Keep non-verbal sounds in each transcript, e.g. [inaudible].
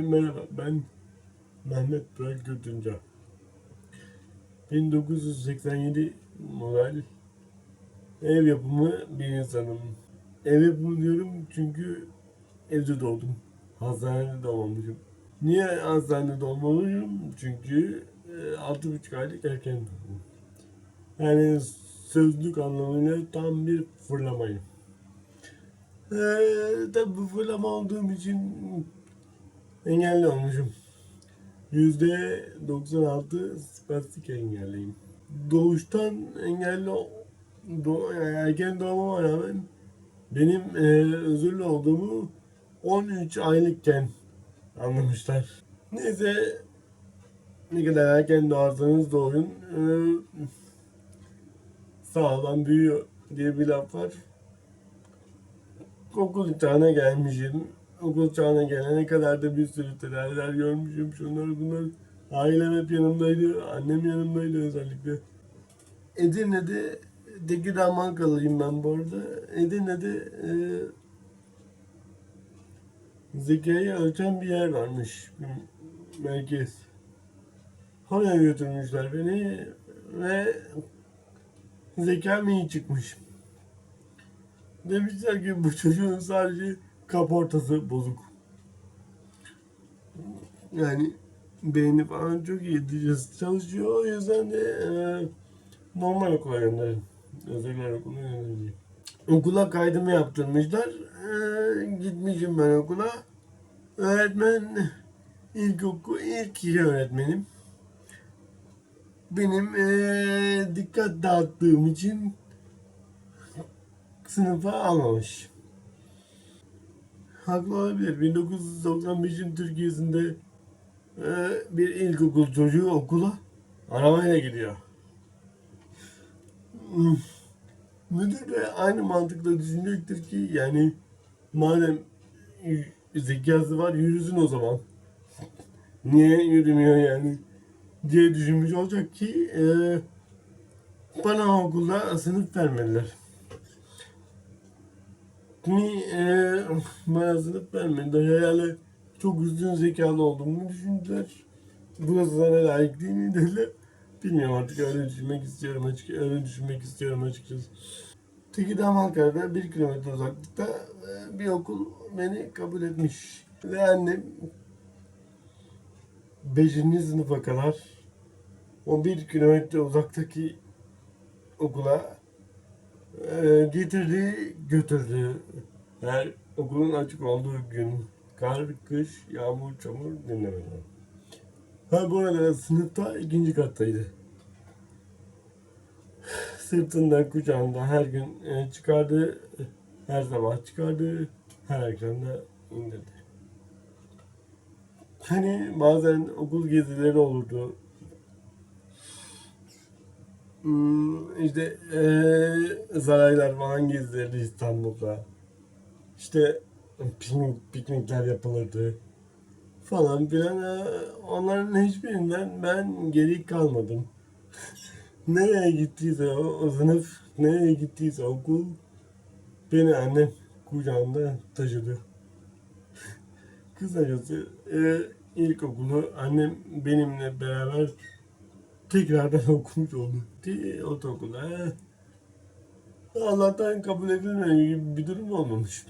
Merhaba, ben Mehmet Burak Gürtünca. 1987 model ev yapımı bir insanım. Ev yapımı diyorum çünkü evde doğdum. Hastanede doğmamışım. Niye hastanede doğmamışım? Çünkü e, altı buçuk aylık erken doğdum. Yani sözlük anlamıyla tam bir fırlamayım. Ee, tabi bu fırlama olduğum için engelli olmuşum. Yüzde 96 spastik engelliyim. Doğuştan engelli yani erken doğmama rağmen benim e, özürlü olduğumu 13 aylıkken anlamışlar. Neyse ne kadar erken doğarsanız doğun e, sağlam büyüyor diye bir laf var. Okul çağına gelmişim. Okul çağına gelene kadar da bir sürü tedaviler görmüşüm. Şunları bunları. Ailem hep yanımdaydı. Annem yanımdaydı özellikle. Edirne'de Tekirdağ Mankalıyım ben bu arada. Edirne'de e, zekayı ölçen bir yer varmış. Bir merkez. Oraya götürmüşler beni ve zekam iyi çıkmış. Demişler ki bu çocuğun sadece kaportası bozuk. Yani beyni falan çok iyi diyeceğiz. Çalışıyor. O yüzden de e, normal okula gönderin. Özel okula. Okula kaydımı yaptırmışlar. E, gitmişim ben okula. Öğretmen ilk oku ilk iki öğretmenim. Benim e, dikkat dağıttığım için sınıfa almamış. Haklı olabilir. 1995'in Türkiye'sinde e, bir ilkokul çocuğu okula arabayla gidiyor. Hmm. Müdür de aynı mantıkla düşünecektir ki yani madem zekası var yürüsün o zaman. Niye yürümüyor yani diye düşünmüş olacak ki e, bana okulda sınıf vermediler. Ni e, bana sınıf vermediler. Herhalde çok üstün zekalı olduğumu düşündüler. Burası sana layık değil mi dediler. Bilmiyorum artık öyle düşünmek istiyorum açık öyle düşünmek istiyorum açıkçası. Tekirdağ Malkara'da bir kilometre uzaklıkta e, bir okul beni kabul etmiş. Ve annem 5. sınıfa kadar o bir kilometre uzaktaki okula e, getirdi götürdü. Her okulun açık olduğu gün kar, kış, yağmur, çamur dinlemeden. Ha bu arada sınıfta ikinci kattaydı. Sırtında, kucağında her gün e, çıkardı, her sabah çıkardı, her akşam da indirdi. Hani bazen okul gezileri olurdu. Hmm, işte eee saraylar falan gezilirdi İstanbul'da. İşte piknik, piknikler yapılırdı falan filan. Onların hiçbirinden ben geri kalmadım. [laughs] nereye gittiyse o, o sınıf, nereye gittiyse okul beni annem kucağında taşıdı. [laughs] Kısacası e, ilkokulu annem benimle beraber tekrardan [laughs] okumuş oldu. Di- Ortaokula. Allah'tan kabul edilmeyen gibi bir durum olmamış.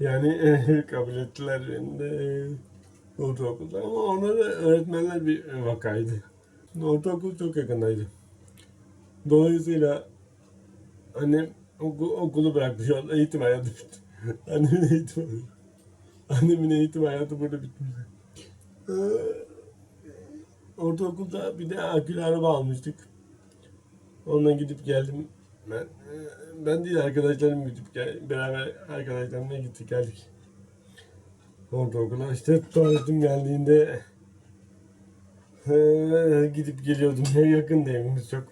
Yani [laughs] e, kabul ettiler beni de e, ortaokulda ama onları öğretmenler bir vakaydı. Ortaokul çok yakındaydı. Dolayısıyla annem oku, okulu bırakmış. Eğitim hayatı bitti. [laughs] Annemin eğitim hayatı. Annemin eğitim hayatı burada bitmiş. Ee, ortaokulda bir de akülü araba almıştık. Onunla gidip geldim. Ben e, ben değil arkadaşlarım gidip gel, beraber arkadaşlarımla gittik geldik. Ortaokula işte tuvaletim geldiğinde e, gidip geliyordum. [laughs] Yakın evimiz çok.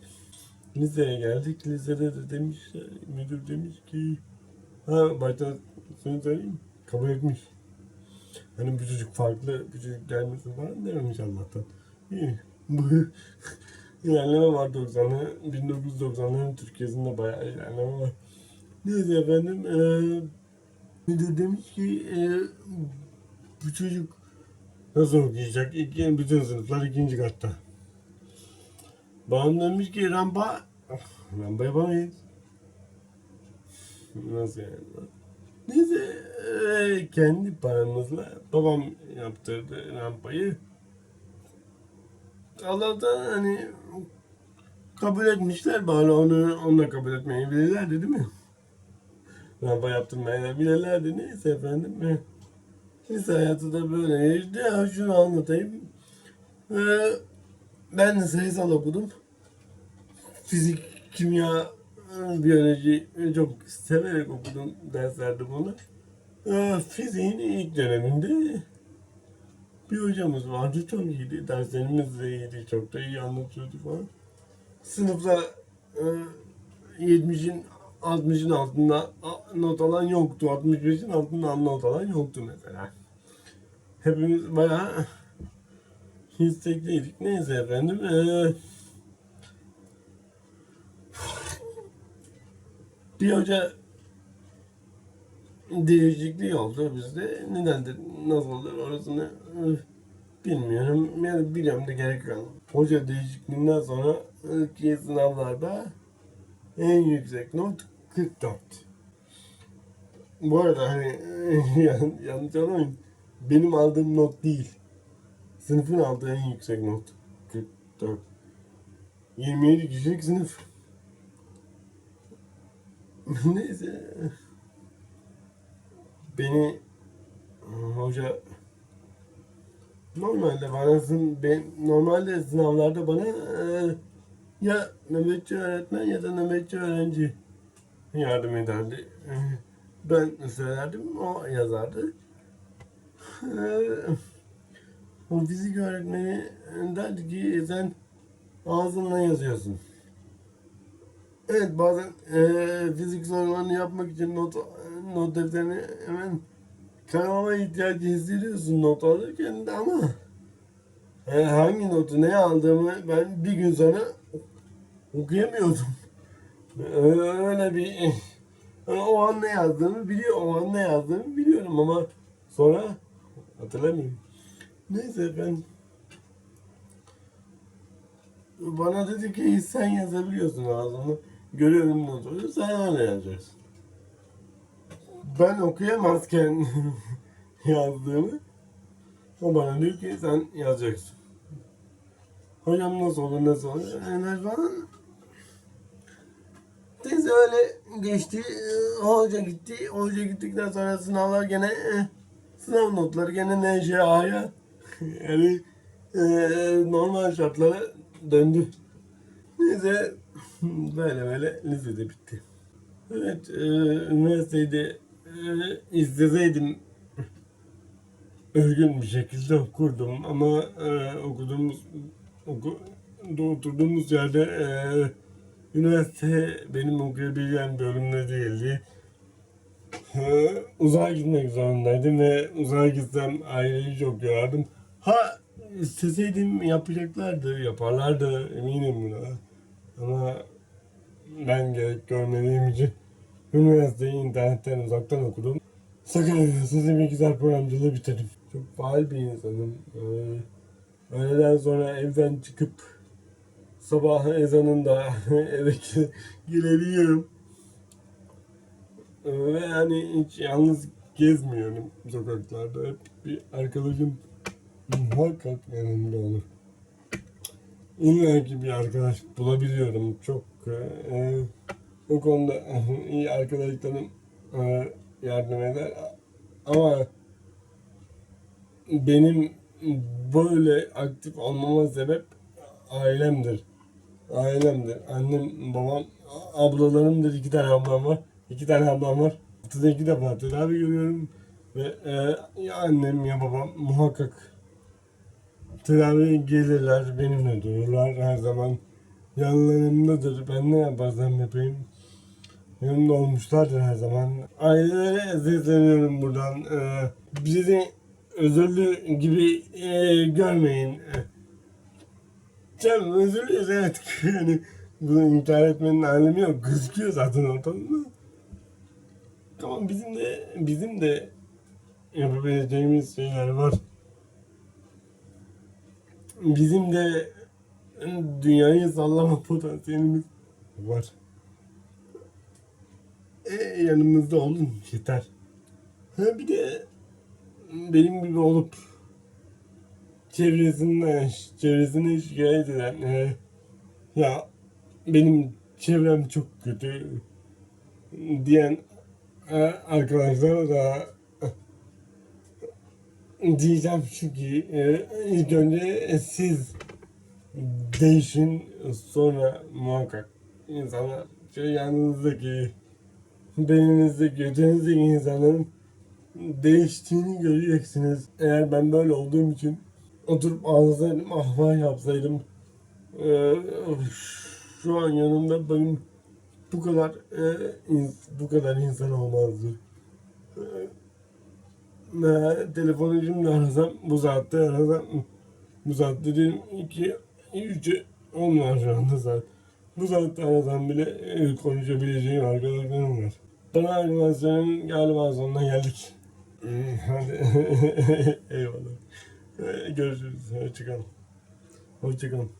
Liseye geldik. Lisede de demiş, müdür demiş ki ha başta şunu söyleyeyim kabul etmiş. Hani bu çocuk farklı, bu çocuk gelmesin falan dememiş Allah'tan. [laughs] İlerleme var 90'lı, 1990'ların Türkiye'sinde bayağı ilerleme var. Neyse efendim, eee müdür demiş ki eee bu çocuk nasıl okuyacak? İki, bütün sınıflar ikinci katta. Babam demiş ki rampa, rampa yapamayız. Nasıl yani? Neyse eee, kendi paramızla babam yaptırdı rampayı. Allah'tan hani kabul etmişler bari onu onunla kabul etmeyi bilirlerdi değil mi? Rampa yaptırmayı bilirlerdi neyse efendim. Eh, Lise hayatı da böyle. Ya şunu anlatayım. Ee, ben de sayısal okudum. Fizik, kimya, biyoloji çok severek okudum derslerdi bunu. Ee, fiziğin ilk döneminde bir hocamız vardı çok iyiydi. Derslerimiz de iyiydi. Çok da iyi anlatıyordu falan. Sınıfta e, 70'in 60'ın altında not alan yoktu. 65'in altında not alan yoktu mesela. Hepimiz bayağı istekliydik. Neyse efendim. E, bir hoca değişikliği oldu bizde. Nedendir, nasıldır orasını bilmiyorum. Yani biliyorum da gerek yok. Hoca değişikliğinden sonra ki sınavlarda en yüksek not 44. Bu arada hani [laughs] yan- yanlış anlamayın. Benim aldığım not değil. Sınıfın aldığı en yüksek not 44. 27 kişilik sınıf. [laughs] Neyse. Beni hoca normalde bana sın, ben, normalde sınavlarda bana ya nöbetçi öğretmen ya da nöbetçi öğrenci yardım ederdi. Ben söylerdim, o yazardı. E, O fizik öğretmeni derdi ki sen ağzınla yazıyorsun. Evet bazen eee fizik sorularını yapmak için not, not defterini hemen karamama ihtiyacı hissediyorsun not alırken de ama e, hangi notu ne aldığımı ben bir gün sonra okuyamıyordum. Öyle bir o an ne yazdığımı biliyor, o an ne yazdığımı biliyorum ama sonra hatırlamıyorum. Neyse ben bana dedi ki sen yazabiliyorsun ağzını. Görüyorum notu. Sen öyle yazacaksın. Ben okuyamazken [laughs] yazdığımı o bana diyor ki sen yazacaksın. Hocam nasıl olur nasıl olur? Yani falan. Neyse öyle geçti. Ee, Hoca gitti. Hoca gittikten sonra sınavlar gene eh, sınav notları gene NJA'ya [laughs] yani eh, normal şartlara döndü. Neyse böyle böyle lisede bitti. Evet, e, üniversitede e, isteseydim özgün bir şekilde okurdum ama e, okuduğumuz oku, oturduğumuz yerde e, üniversite benim okuyabileceğim bölümde değildi. E, uzağa gitmek zorundaydım ve uzağa gitsem aileyi çok yorardım. Ha isteseydim yapacaklardı, yaparlardı eminim buna. Ama ben gerek görmediğim için üniversiteyi internetten uzaktan okudum. Sakarya Üniversitesi bilgisayar programcılığı bitirdim. Çok faal bir insanım. Ee, öğleden sonra evden çıkıp sabah ezanında [laughs] eve girebiliyorum. Ee, ve yani hiç yalnız gezmiyorum sokaklarda. Hep bir arkadaşım muhakkak yanımda olur. İlla ki bir arkadaş bulabiliyorum. Çok e, o konuda [laughs] iyi arkadaşlarım e, yardım eder. Ama benim böyle aktif olmama sebep ailemdir. Ailemdir. Annem, babam, ablalarımdır. iki tane ablam var. İki tane ablam var. Haftada iki defa tedavi görüyorum. Ve e, ya annem ya babam muhakkak tedaviye gelirler, benimle dururlar her zaman. Yanlarımdadır. Ben ne yaparsam yapayım. Yanımda olmuşlardır her zaman. Ailelere sesleniyorum buradan. Ee, bizi özürlü gibi e, görmeyin. Canım özürlüyüz evet. [laughs] yani bunu inkar etmenin alemi yok. Gözüküyor zaten ortamda. Tamam bizim de bizim de yapabileceğimiz şeyler var. Bizim de dünyayı sallama potansiyelimiz var. E, yanımızda olun yeter. Ha bir de benim gibi olup çevresinden, çevresine şikayet eden e, ya benim çevrem çok kötü diyen e, arkadaşlara da diyeceğim çünkü e, ilk önce siz değişin sonra muhakkak insanlar şu yanınızdaki beyninizdeki ötenizdeki insanların değiştiğini göreceksiniz. Eğer ben böyle olduğum için oturup ağlasaydım, ahvah yapsaydım e, şu an yanımda benim bu kadar e, bu kadar insan olmazdı. E, e, telefonu şimdi arasam bu saatte arasam bu saatte dedim iki üçe on var şu anda saat. Bu saatte arasam bile e, konuşabileceğim arkadaşlarım var. Bana animasyonun galiba sonuna geldik. Hadi [laughs] eyvallah. E, Görüşürüz. Hoşçakalın. Hoşçakalın.